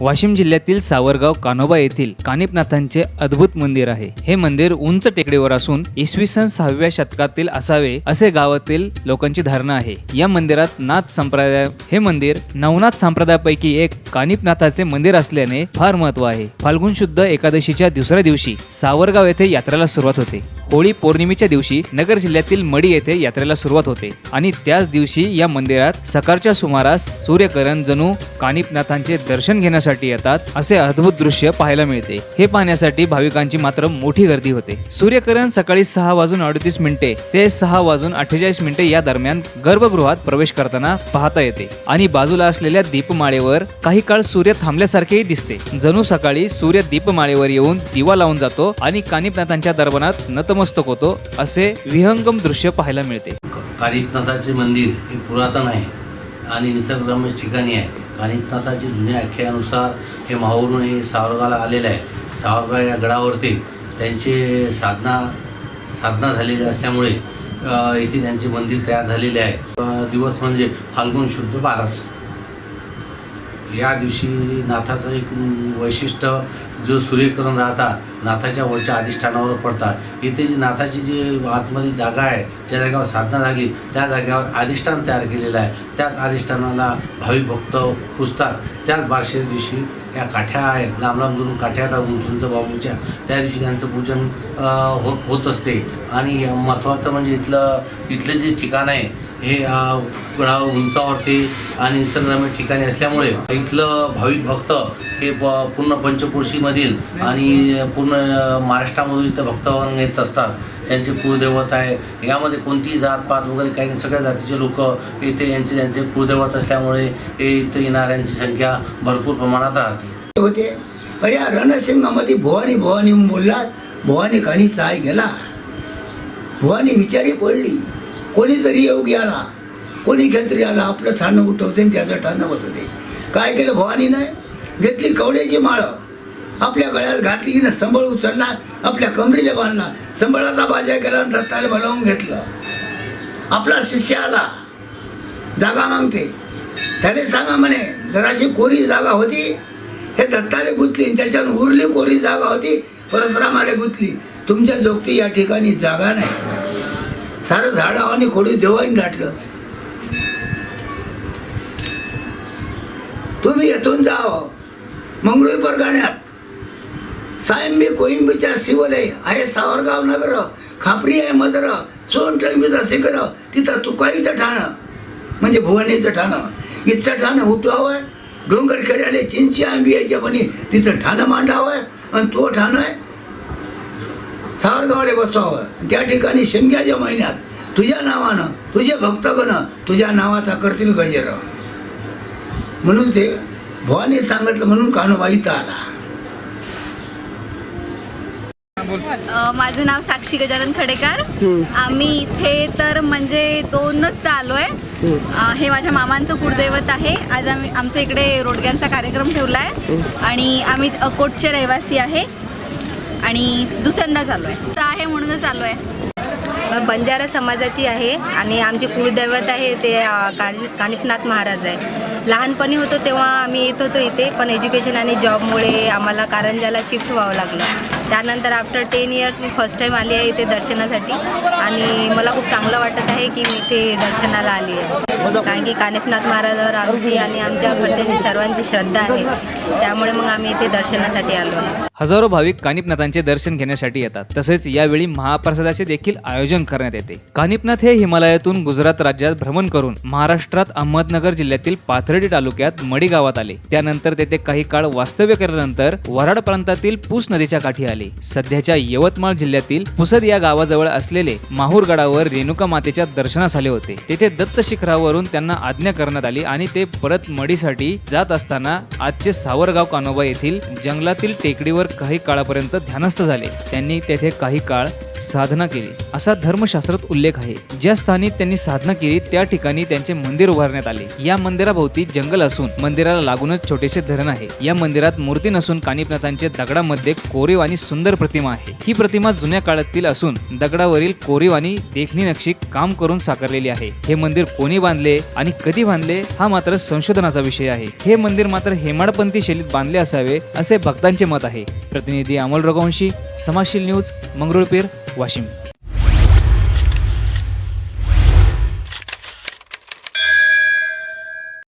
वाशिम जिल्ह्यातील सावरगाव कानोबा येथील कानिपनाथांचे अद्भुत मंदिर आहे. हे मंदिर उंच टेकडीवर असून इसवी सन सहाव्या शतकातील असावे असे गावातील लोकांची धारणा आहे. या मंदिरात नाथ संप्रदाय हे मंदिर नवनाथ संप्रदायापैकी एक कानिपनाथाचे मंदिर असल्याने फार महत्त्व आहे. फाल्गुन शुद्ध एकादशीच्या दुसऱ्या दिवशी सावरगाव येथे यात्रेला सुरुवात होते. होळी पौर्णिमेच्या दिवशी नगर जिल्ह्यातील मडी येथे यात्रेला सुरुवात होते. आणि त्याच दिवशी या मंदिरात सकाळच्या सुमारास सूर्यकरण जणू कानिपनाथांचे दर्शन घेण्यासाठी येतात असे अद्भुत दृश्य पाहायला मिळते. हे पाहण्यासाठी भाविकांची मात्र मोठी गर्दी होते. सूर्यकरण सकाळी सहा वाजून अडतीस मिनिटे ते सहा वाजून अठ्ठेचाळीस मिनिटे या दरम्यान गर्भगृहात प्रवेश करताना पाहता येते. आणि बाजूला असलेल्या दीपमाळेवर काही काळ सूर्य थांबल्यासारखेही दिसते. जणू सकाळी सूर्य दीपमाळेवर येऊन दिवा लावून जातो आणि कानिपनाथांच्या दरबारात नतमस्तक होतो असे विहंगम दृश्य पाहायला मिळते. कानिकनाथाचे मंदिर हे पुरातन आहे आणि निसर्गरम्य ठिकाणी आहे. कानिकनाथाची जुन्या आख्यानुसार हे माहूरून हे सावरगाला आलेलं आहे. सावरगाव या गडावरती त्यांचे साधना साधना झालेली असल्यामुळे येथे इथे त्यांचे मंदिर तयार झालेले आहे. दिवस म्हणजे फाल्गुन शुद्ध बारस या दिवशी नाथाचं एक वैशिष्ट्य जो सूर्यकिरण राहतात नाथाच्या वरच्या अधिष्ठानावर पडतात इथे जी नाथाची जी आतमध्ये जागा आहे ज्या जागेवर साधना झाली त्या जागेवर अधिष्ठान तयार केलेलं आहे. त्याच अधिष्ठानाला भावी भक्त पुजतात. त्याच बारशे दिवशी या काठ्या आहेत लांब लांब दुरून काठ्या आहेत उंच बाबूच्या त्या दिवशी त्यांचं पूजन होत होत असते. आणि महत्त्वाचं म्हणजे इथलं इथलं जे ठिकाण आहे हे अ, उंचावरती आणि निसर्गरम्य ठिकाणी असल्यामुळे इथलं भाविक भक्त हे प पूर्ण पंचकोशीमधील आणि पूर्ण महाराष्ट्रामधून इथं भक्तवान येत असतात. त्यांचे कुळदैवत आहे. यामध्ये कोणतीही जातपात वगैरे काही नाही. सगळ्या जातीचे लोक इथे यांचे त्यांचे कुळदैवत असल्यामुळे हे इथं येणाऱ्यांची संख्या भरपूर प्रमाणात राहते. होते. भैया या रणसिंगामध्ये भवानी भवानी म्हणून बोलला. भवानी खाणी चाय गेला. भवानी विचारी पडली. कोणी जरी योगी आला कोणी खेत्री आला आपलं ठाणं उठवते आणि त्याचं ठाणं बसवते. काय केलं भवानी नाही? घेतली कवड्याची माळ. आपल्या गळ्यात घातली की संबळ उचलला आपल्या कमरीला बांधला. संबळाचा बाजा केला आणि रत्ताला बोलावून घेतलं. आपला शिष्य आला. जागा मागते. त्याने सांगा म्हणे जराशी कोरी जागा होती हे दत्ताले गुंतली त्याच्यानं उरली कोरी जागा होती परसरामाला गुंतली. तुमच्या जोगती या ठिकाणी जागा नाही. सारं झाडं आणि खोडी देवाईन दाटलं तुम्ही येथून जाव. मंगळूर परगाण्यात. सायंबी कोइंबीच्या शिवलय आहे सावरगाव नगर. खापरी आहे मदर. सोन टंबीचा शिखर. तिथं तुकाईचं ठाणं. म्हणजे भुवनेचं ठाणं. इथचं ठाणं उठवावं डोंगर खेड्याले चिंची आंबी यायच्या म्हणे. तिथं ठाणं मांडावं. आणि तो ठाणं आहे. सावरगावले बसवावं त्या ठिकाणी शिमग्याच्या महिन्यात तुझ्या नावानं तुझे भक्तगण तुझ्या नावाचा करतील गजेराव म्हणून ते भवानी सांगितलं म्हणून कानोबा इथं आला माझं नाव साक्षी गजानन खडेकर. आम्ही इथे तर म्हणजे दोनच आलो आहे हे माझ्या मामांचं कुळदैवत आहे. आज आम्ही आमच्या इकडे रोडग्यांचा कार्यक्रम ठेवला आहे आणि आम्ही अकोटचे रहिवासी आहे. आणि दुसऱ्यांदा चालू आहे. आहे म्हणूनच आलो आहे. बंजारा समाजाची आहे आणि आमचे कुळदैवत आहे ते अ, कानिफनाथ महाराज आहे. लहानपणी होतो तेव्हा आम्ही येत होतो इथे पण एज्युकेशन आणि जॉबमुळे आम्हाला कारंजाला शिफ्ट व्हावं लागलं. त्यानंतर आफ्टर टेन इयर्स मी फर्स्ट टाईम आली आहे इथे दर्शनासाठी. आणि मला खूप चांगलं वाटत आहे की मी इथे दर्शनाला आली आहे. कारण की कानिफनाथ महाराजावर आमची आणि आमच्या घरच्यांची सर्वांची श्रद्धा आहे. त्यामुळे मग आम्ही इथे दर्शनासाठी आलो. हजारो भाविक कानिपनाथांचे दर्शन घेण्यासाठी येतात. तसेच यावेळी महाप्रसादाचे देखील आयोजन करण्यात येते. कानिपनाथ हे हिमालयातून गुजरात राज्यात भ्रमण करून महाराष्ट्रात अहमदनगर जिल्ह्यातील पाथर्डी तालुक्यात मडी गावात आले. त्यानंतर तेथे काही काळ वास्तव्य केल्यानंतर वराड प्रांतातील पूस नदीच्या काठी आले. सध्याच्या यवतमाळ जिल्ह्यातील पुसद या गावाजवळ असलेले माहूर गडावर रेणुका मातेच्या दर्शनास आले होते. तेथे दत्त शिखरावरून त्यांना आज्ञा करण्यात आली आणि ते परत मडीसाठी जात असताना आजचे सावरगाव कानोबा येथील जंगलातील टेकडीवर काही काळापर्यंत ध्यानस्थ झाले. त्यांनी तेथे काही काळ साधना केली. असा धर्मशास्त्रात उल्लेख आहे. ज्या स्थानी त्यांनी साधना केली त्या ठिकाणी त्यांचे मंदिर उभारण्यात आले. या मंदिराभोवती जंगल असून मंदिराला लागूनच छोटेसे धरण आहे. या मंदिरात मूर्ती नसून कानिपनाथांचे दगडामध्ये कोरीव आणि सुंदर प्रतिमा आहे. ही प्रतिमा जुन्या काळातील असून दगडावरील कोरीव आणि देखणी नक्षी काम करून साकारलेली आहे. हे मंदिर कोणी बांधले आणि कधी बांधले हा मात्र संशोधनाचा विषय आहे. हे मंदिर मात्र हेमाडपंथी शैलीत बांधले असावे असे भक्तांचे मत आहे. प्रतिनिधी अमोल रघुवंशी समाजशील न्यूज मंगरुळपीर वाशिम